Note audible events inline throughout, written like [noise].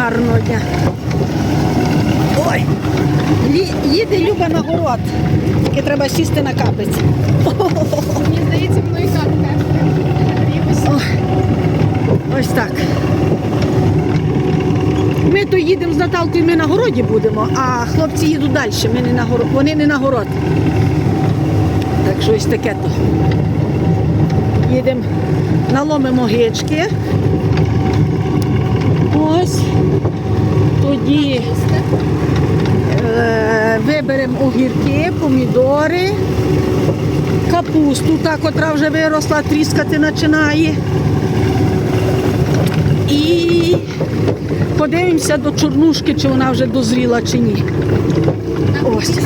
Гарного дня. Ой, їде Люба на город. Тільки треба сісти на капець. Мені здається, мною картка. Ой, Ось так. Ми то їдемо з Наталкою, ми на городі будемо, а хлопці їдуть далі. Ми не на город, вони не на город. Так що ось таке то. Їдемо, наломимо гички. Ось. Тоді е, виберемо огірки, помідори, капусту, та, котра вже виросла, тріскати починає. І подивимося до чорнушки, чи вона вже дозріла чи ні. Ось.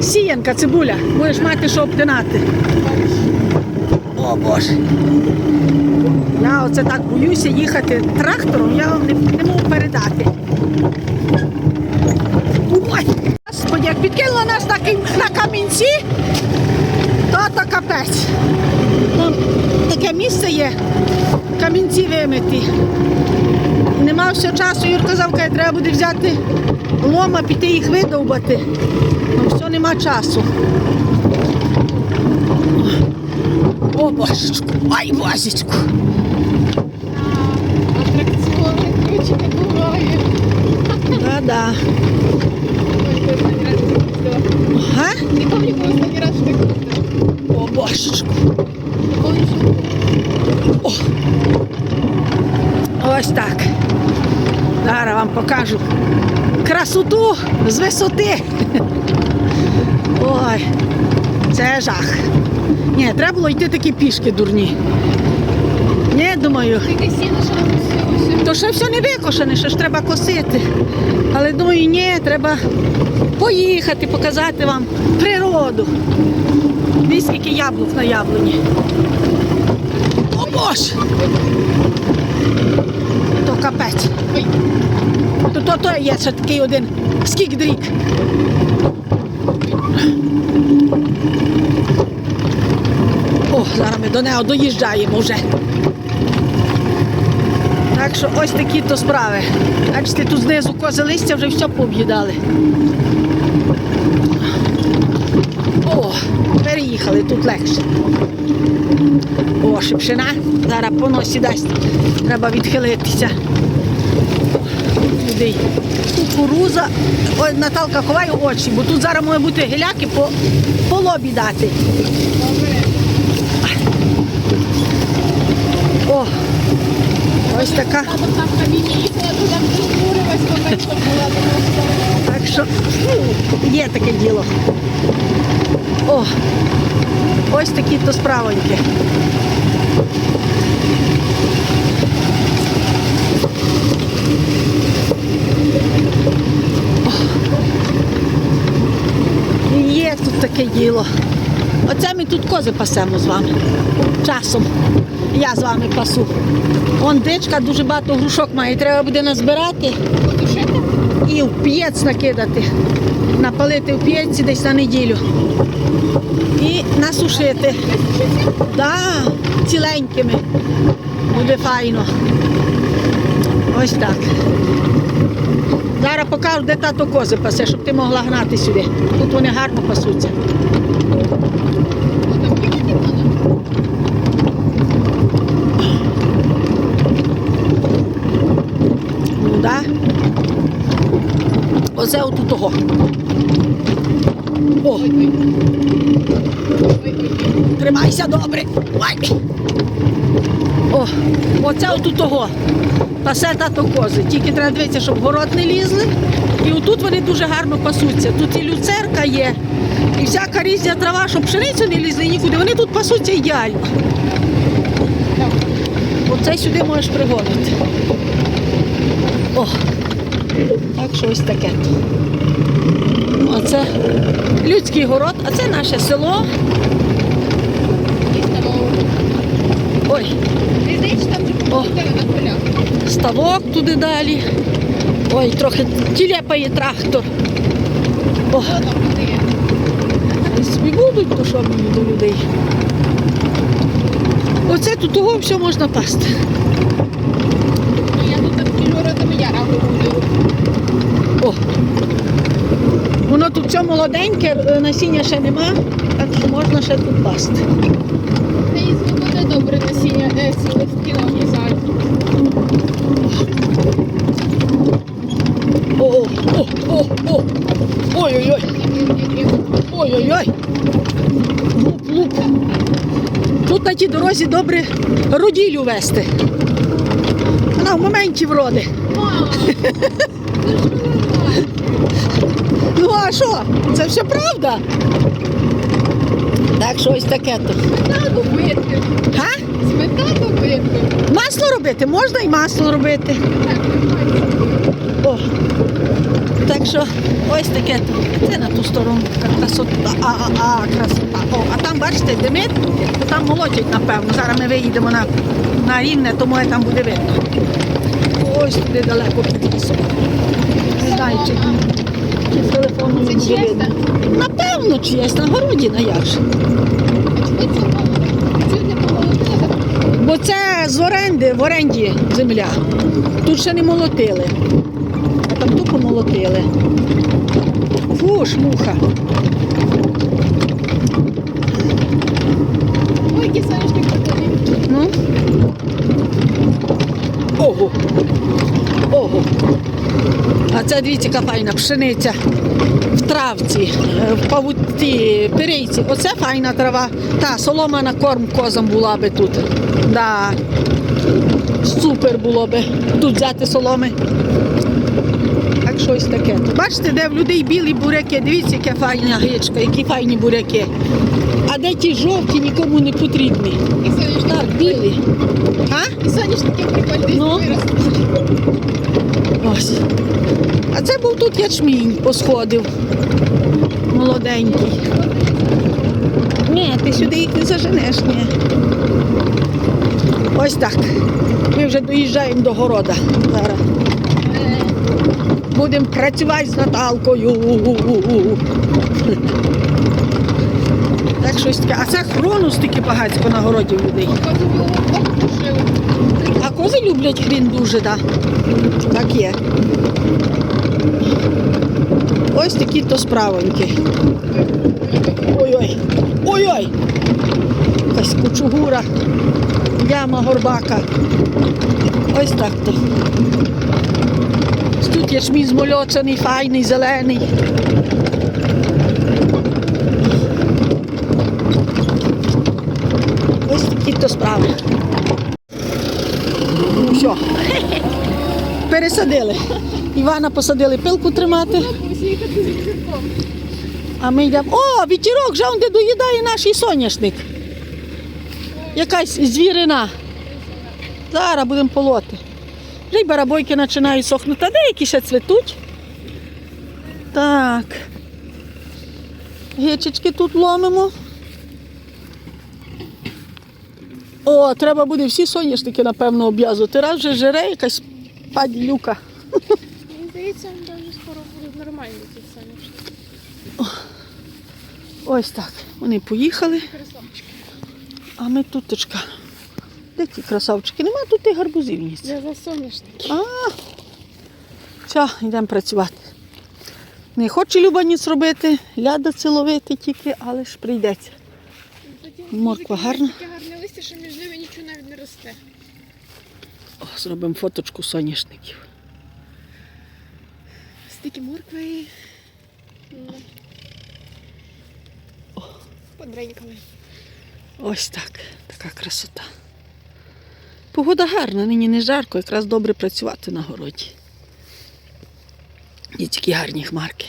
[laughs] Сіянка, цибуля, будеш мати що обтинати. О Боже. Я оце так боюся їхати трактором, я вам не, не можу передати. Ой! Господи, як підкинула нас на, на камінці, то то капець. Там таке місце є, камінці вимиті. Нема все часу, Юр казав, каже, треба буде взяти лома, піти їх видовбати. Ну, все нема часу. О, божечку, ай, божечку. Атракціони, ключики буває. Да-да. Ага. Не помню, коли останній раз таке. О, божечку. Не О. Ось так. Зараз вам покажу красоту з висоти. Ой, це жах. Ні, треба було йти такі пішки дурні. Ні, думаю. що. То ще все не викошене, ще ж треба косити. Але думаю, ні, треба поїхати, показати вам природу. Дивіться, скільки яблук на яблуні. О Боже! То капець. То, то, то є ще такий один скік дрік. О, зараз ми до нього доїжджаємо вже. Так що ось такі то справи. Бачите, тут знизу кози листя вже все пооб'їдали. О, переїхали, тут легше. О, шипшина. Зараз по носі дасть. Треба відхилитися. Туди. Кукуруза. Ой, Наталка, ховай очі, бо тут зараз може бути геляки по, по лобі дати. добре. О, ось така. Так, що що є таке діло. О, ось такі то справоньки. Є тут таке діло. Оце ми тут кози пасемо з вами. Часом. Я з вами пасу. Вон дичка дуже багато грушок має. Треба буде назбирати і в п'єць накидати, напалити в п'єці десь на неділю. І насушити. Да, ціленькими. Буде файно. Ось так. Зараз покажу, де тато кози пасе, щоб ти могла гнати сюди. Тут вони гарно пасуться. Да. Оце отут того. О, тримайся добре. О, оце отут того. Пасе тато кози. Тільки треба дивитися, щоб город не лізли. І отут вони дуже гарно пасуться. Тут і люцерка є, і всяка різня трава, щоб пшеницю не лізли нікуди. Вони тут пасуться ідеально. Оце сюди можеш пригонити. О, так що ось таке. Оце людський город, а це наше село. Ой, О. ставок туди далі. Ой, трохи тілепає трактор. О, собі будуть, то що мені до людей. Оце тут того все можна пасти. Ну, я тут так міжгородами яра вигулюю. О. Воно тут все молоденьке, е, насіння ще нема, так що можна ще тут пасти. Та і буде добре насіння, ці листки обрізати. О, о, о, о. Ой-ой-ой. Ой-ой-ой. Луп, луп. Тут на тій дорозі добре роділю вести. Вона в моменті вроди. [laughs] Ну а що? Це все правда? Так, що ось таке то. Сметану бити. Га? Сметану бити. Масло робити? Можна і масло робити. Так. О. Так що ось таке то. Це на ту сторону красота. А, а, а, красота. О, а там, бачите, димить, то там молотять, напевно. Зараз ми виїдемо на, на рівне, тому я там буде видно. Ось туди далеко під лісом. Не знаю, чи, чи з телефону не буде? Напевно, чиєсь на городі, на як же. Бо це з оренди, в оренді земля. Тут ще не молотили. А там тупо молотили. Фу, шмуха. Ой, які соняшник подали. Ну. Ого. Ого. А це дивіться, яка файна пшениця в травці, е, в павуті, перейці. Оце файна трава. Та солома на корм козам була би тут. Да. Супер було би тут взяти соломи. Так щось таке. Бачите, де в людей білі буряки, дивіться, яка файна гречка, які файні буряки. А де ті жовті нікому не потрібні. І соняшник Так, білі. А? І соняшники прикольні Ну. Ось. А це був тут ячмінь посходив. Молоденький. Ні, ти сюди їх не заженеш, ні. Ось так. Ми вже доїжджаємо до города. Зараз. Будемо працювати з Наталкою. Так щось таке. А це хрону стільки багатько на городі людей. А кози люблять хрін дуже, так. Да. Так є. Ось такі то справоньки. Ой-ой. Ой-ой. Якась кучугура, яма горбака. Ось так то. Тут ячмінь змольочений, файний, зелений. Ось такі то справи. Ну все. Пересадили. Івана посадили пилку тримати, а ми йдемо. О, вітерок, вже де доїдає наш соняшник. Якась звірина. Зараз будемо полоти. Вже й барабойки починають сохнути, а деякі ще цвітуть. Так. Гечечки тут ломимо. О, треба буде всі соняшники, напевно, обв'язувати. Раз вже жере якась падлюка. Мені здається, вже скоро будуть нормальні ці соняшники. Ось так. Вони поїхали, а ми тут. Де ті красавчики? Нема тут і гарбузів ніс. Я за соняшники. А, все, йдемо працювати. Не хоче Люба ніц робити, ляда ціловити тільки, але ж прийдеться. Морква гарна. Таке гарне листя, що між ними нічого навіть не росте. О, зробимо фоточку соняшників. Стільки моркви. Подренькали. Ось так, така красота. Погода гарна, нині не жарко, якраз добре працювати на городі. І такі гарні хмарки.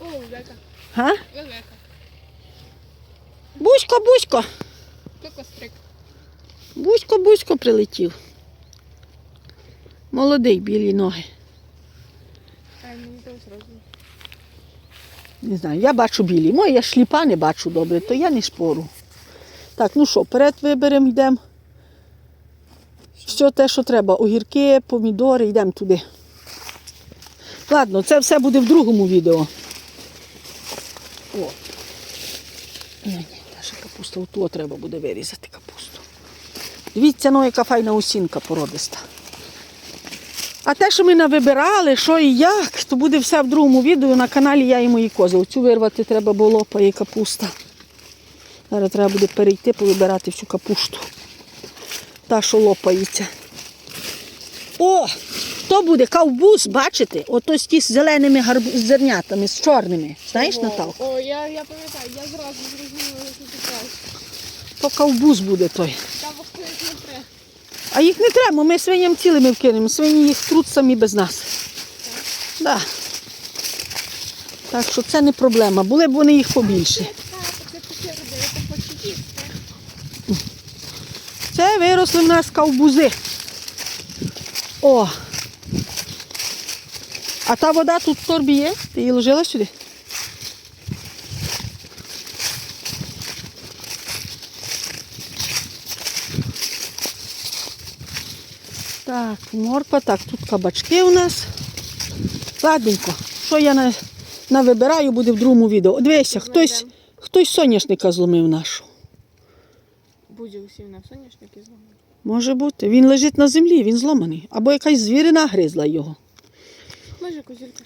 О, лелека. Га? Лелека. Бузько, бузько, Кокострик. бузько, бузько прилетів. Молодий білі ноги. Не знаю, я бачу білі. Мої я шліпа не бачу добре, то я не шпору. Так, ну що, вперед виберемо, йдемо. Все те, що треба. Огірки, помідори, йдемо туди. Ладно, це все буде в другому відео. О. Ні, ні, наша капуста, оту треба буде вирізати капусту. Дивіться, ну, яка файна осінка породиста. А те, що ми навибирали, що і як, то буде все в другому відео на каналі Я і мої кози. Оцю вирвати треба було і капуста. Зараз треба буде перейти, повибирати всю капусту. Та, що лопається. О! То буде ковбус, бачите? Ото з ті з зеленими гарбу... зернятами, з чорними. Знаєш, Наталка? О, я, я пам'ятаю, я зразу зрозуміла, що ти кажеш. То ковбус буде той. Не треба. А їх не треба, ми свиням цілими вкинемо. Свині їх труть самі без нас. Да. Так що це не проблема. Були б вони їх побільше. Так, це таке робили, то хоче їсти. Це виросли в нас ковбузи. О! А та вода тут в торбі є? Ти її ложила сюди? Так, морква, так, тут кабачки у нас. Ладненько, що я на, навибираю, буде в другому відео. Дивися, хтось, хтось соняшника зломив нашу. Будь усім на соняшник і зламаний. Може бути. Він лежить на землі, він зламаний. Або якась звірина гризла його. Може, козірка.